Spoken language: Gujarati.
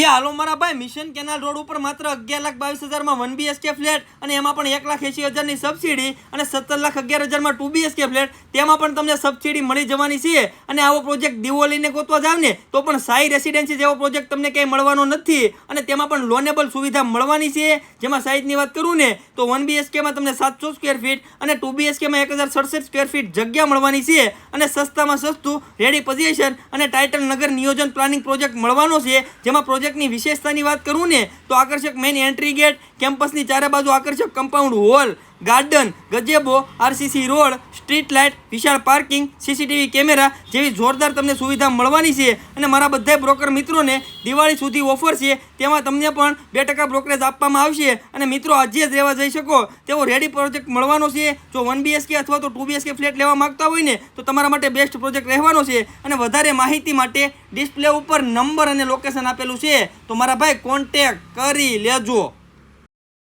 એ હાલો મારા ભાઈ મિશન કેનાલ રોડ ઉપર માત્ર અગિયાર લાખ બાવીસ હજારમાં વન બીએચકે ફ્લેટ અને એમાં પણ એક લાખ એસી હજારની સબસિડી અને સત્તર લાખ અગિયાર હજારમાં ટુ બીએચકે ફ્લેટ તેમાં પણ તમને સબસિડી મળી જવાની છે અને આવો પ્રોજેક્ટ દિવોલીને ગોતવા જાવ ને, તો પણ સાઈ રેસિડેન્સી જેવો પ્રોજેક્ટ તમને ક્યાંય મળવાનો નથી. અને તેમાં પણ લોનેબલ સુવિધા મળવાની છે. જેમાં સાઈઝની વાત કરું ને, તો વન બીએચકેમાં તમને સાતસો સ્ક્વેર ફીટ અને ટુ બીએચકેમાં એક હજાર સડસઠ સ્ક્વેર ફીટ જગ્યા મળવાની છે. અને સસ્તામાં સસ્તું રેડી પોઝિશન અને ટાઇટલ નગર નિયોજન પ્લાનિંગ પ્રોજેક્ટ મળવાનો છે. જેમાં પ્રોજેક્ટની વિશેષતાની વાત કરું ને, તો આકર્ષક મેઇન એન્ટ્રી ગેટ કેમ્પસની ચારે બાજુ આકર્ષક compound wall garden, gazebo, RCC road, street light, વિશાળ પાર્કિંગ, સીસીટીવી કેમેરા જેવી જોરદાર તમને સુવિધા મળવાની છે. અને મારા બધા બ્રોકર મિત્રોને દિવાળી સુધી ઓફર છે, તેમાં તમને પણ બે ટકા બ્રોકરેજ આપવામાં આવશે. અને મિત્રો, આજે જ રહેવા જઈ શકો. તેવો રેડી પ્રોજેક્ટ મળવાનો છે. જો વન બીએસકે અથવા તો ટુ બીએચકે ફ્લેટ લેવા માગતા હોય ને, તો તમારા માટે બેસ્ટ પ્રોજેક્ટ રહેવાનો છે. અને વધારે માહિતી માટે ડિસ્પ્લે ઉપર નંબર અને લોકેશન આપેલું છે. તો મારા ભાઈ કોન્ટેક્ટ કરી લેજો.